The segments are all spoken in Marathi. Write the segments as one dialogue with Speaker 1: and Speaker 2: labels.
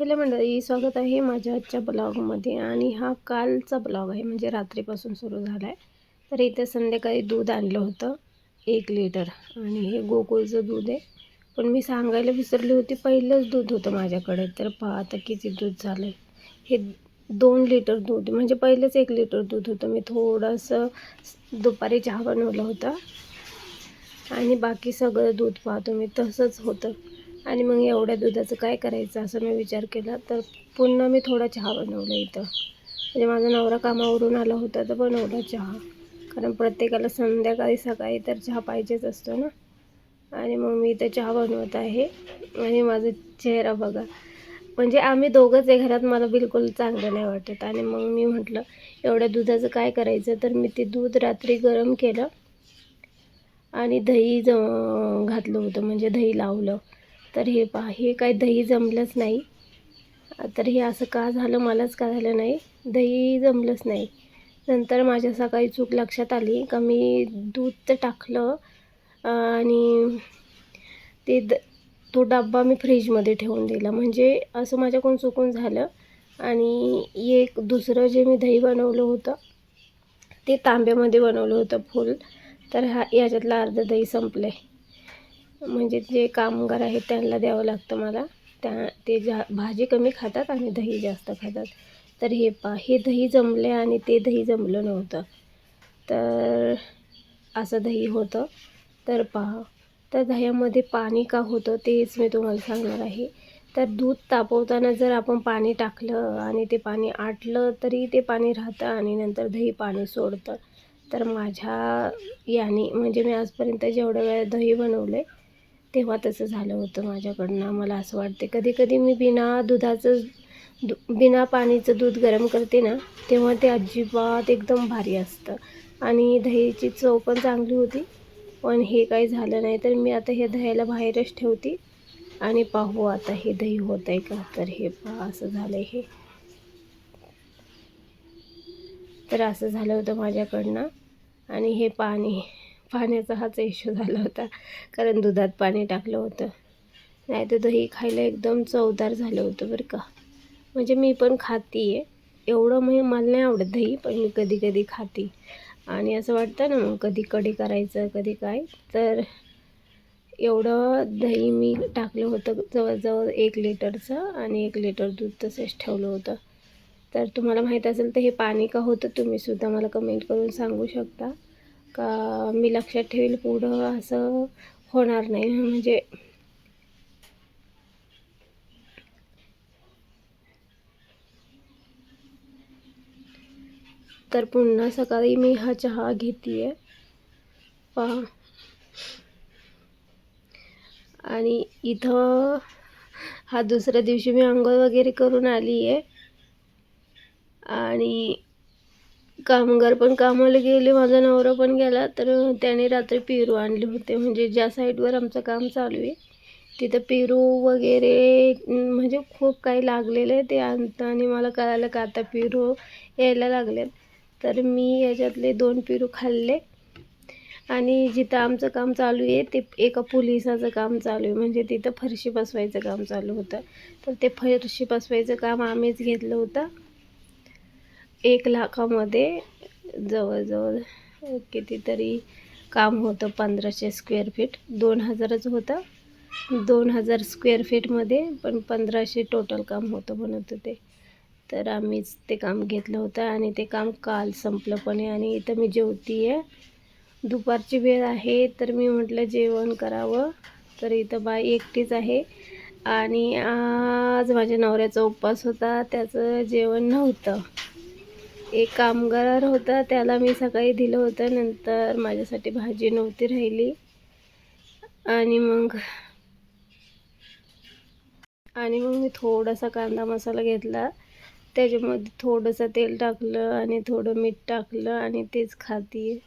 Speaker 1: हॅलो मंडळी स्वागत आहे माझ्या आजच्या ब्लॉगमध्ये आणि हा कालचा ब्लॉग आहे म्हणजे रात्रीपासून सुरू झाला आहे तर इथे संध्याकाळी दूध आणलं होतं एक लिटर. आणि हे गोकुळचं दूध आहे. पण मी सांगायला विसरली होती पहिलंच दूध होतं माझ्याकडे. तर पहा आता किती दूध झालं आहे हे दोन लिटर दूध म्हणजे पहिलंच एक लिटर दूध होतं. मी थोडंसं दुपारी चहा बनवलं होता. आणि बाकी सगळं दूध पाहतो मी तसंच होतं. आणि मग एवढ्या दुधाचं काय करायचं असं मी विचार केला. तर पुन्हा मी थोडा चहा बनवला इथं. म्हणजे माझा नवरा कामावरून आला होता तर बनवला चहा. कारण प्रत्येकाला संध्याकाळी सकाळी तर चहा पाहिजेच असतो ना. आणि मग मी इथं चहा बनवत आहे. आणि माझा चेहरा बघा. म्हणजे आम्ही दोघंच आहे घरात मला बिलकुल चांगलं नाही वाटत. आणि मग मी म्हटलं एवढ्या दुधाचं काय करायचं? तर मी ते दूध रात्री गरम केलं. आणि दही ज घातलं होतं. म्हणजे दही लावलं. तर हे पहा हे काही दही जमलंच नाही. तर हे असं का झालं मलाच का झालं नाही. दही जमलंच नाही. नंतर माझ्या सकाळी चूक लक्षात आली का मी दूध तर टाकलं आणि ते द तो डब्बा मी फ्रीजमध्ये ठेवून दिला. म्हणजे असं माझ्याकडून चुकून झालं. आणि एक दुसरं जे मी दही बनवलं होतं ते तांब्यामध्ये बनवलं होतं फुल. तर हा याच्यातलं अर्धं दही संपलं आहे म्हणजे जे कामगार आहेत त्यांना द्यावं लागतं मला. त्या ते जा भाजी कमी खातात आणि दही जास्त खातात. तर हे पा हे दही जमले आणि ते दही जमलं नव्हतं. तर असं दही होतं. तर पहा तर दह्यामध्ये पाणी का होतं तेच मी तुम्हाला सांगणार आहे. तर दूध तापवताना जर आपण पाणी टाकलं आणि ते पाणी आटलं तरी ते पाणी राहतं आणि नंतर दही पाणी सोडतं. तर माझ्या याने म्हणजे मी आजपर्यंत जेवढ्या वेळा दही बनवलं आहे तेव्हा तसं झालं होतं माझ्याकडनं. मला असं वाटते कधी कधी मी बिना दुधाचं दु बिना पाणीचं दूध गरम करते ना तेव्हा ते अजिबात एकदम भारी असतं. आणि दहीची चव पण चांगली होती पण हे काही झालं नाही. तर मी आता हे दह्याला बाहेरच ठेवते आणि पाहू आता हे दही होत आहे का? तर हे पहा असं झालं हे. तर असं झालं होतं माझ्याकडनं. आणि हे पाणी पाण्याचा हाच इश्यू झाला होता. कारण दुधात पाणी टाकलं होतं. नाही तर दही खायला एकदम चवदार झालं होतं बरं का. म्हणजे मी पण खाती आहे एवढं म्हणजे मला नाही आवडत दही पण मी कधी कधी खाती. आणि असं वाटतं ना मग कधी कढी करायचं कधी काय. तर एवढं दही मी टाकलं होतं जवळजवळ एक लिटरचं आणि एक लिटर दूध तसेच ठेवलं होतं. तर तुम्हाला माहीत असेल तर हे पाणी का होतं तुम्हीसुद्धा मला कमेंट करून सांगू शकता. का मी लक्षात ठेवेल पुढं असं होणार नाही. म्हणजे तर पुन्हा सकाळी मी हा चहा घेते आहे पहा. आणि इथं हा दुसऱ्या दिवशी मी आंघोळ वगैरे करून आली आहे आणि कामगार पण कामाला गेले माझा नवरा पण गेला. तर त्याने रात्री पेरू आणले होते. म्हणजे ज्या साईडवर आमचं काम चालू आहे तिथं पेरू वगैरे म्हणजे खूप काही लागलेलं आहे ते आणतं. आणि मला कळालं का आता पेरू यायला लागलेत. तर मी याच्यातले दोन पेरू खाल्ले. आणि जिथं आमचं काम चालू आहे ते एका पोलिसाचं काम चालू आहे. म्हणजे तिथं फरशी बसवायचं काम चालू होतं. तर ते फरशी बसवायचं काम आम्हीच घेतलं होतं. एक लाखामध्ये जवळजवळ कितीतरी काम होतं पंधराशे स्क्वेअर फीट दोन हजारच होतं. दोन हजार स्क्वेअर फीटमध्ये पण पंधराशे टोटल काम होतं म्हणत होते. तर आम्हीच ते काम घेतलं होतं आणि ते काम काल संपलं पण आहे आणि इथं मी जेवती आहे दुपारची वेळ आहे तर मी म्हटलं जेवण करावं. तर इथं बाई एकटीच आहे आणि आज माझ्या नवऱ्याचा उपवास होता त्याचं जेवण नव्हतं. एक कामगार होता त्याला मी सकाळी दिलं होतं. नंतर माझ्यासाठी भाजी नव्हती राहिली. आणि मग आणि मग मी थोडासा कांदा मसाला घेतला. त्याच्यामध्ये थोडंसं तेल टाकलं आणि थोडं मीठ टाकलं आणि तेच खाते.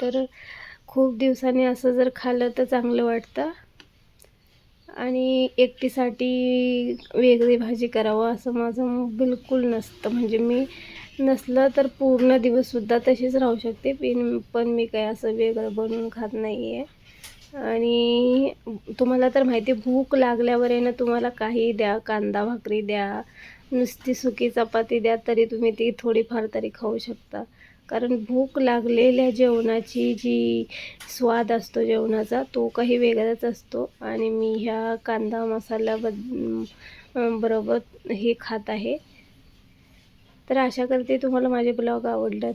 Speaker 1: तर खूप दिवसांनी असं जर खाल्लं तर चांगलं वाटतं. आणि एकटीसाठी वेगळी भाजी करावं असं माझं बिलकुल नसतं. म्हणजे मी नसलं तर पूर्ण दिवससुद्धा तशीच राहू शकते. पण पण मी काय असं वेगळं बनवून खात नाही आहे आणि तुम्हाला तर माहिती भूक लागल्यावर आहे ना तुम्हाला काही द्या कांदा भाकरी द्या नुसती सुकी चपाती द्या तरी तुम्ही ती थोडीफार तरी खाऊ शकता. कारण भूक लागलेल्या जेवणाची जी स्वाद असतो जेवणाचा तो काही वेगळाच असतो. आणि मी ह्या कांदा मसाल्याबद बरोबर हे खात आहे. तर आशा करते तुम्हाला माझे ब्लॉग आवडलं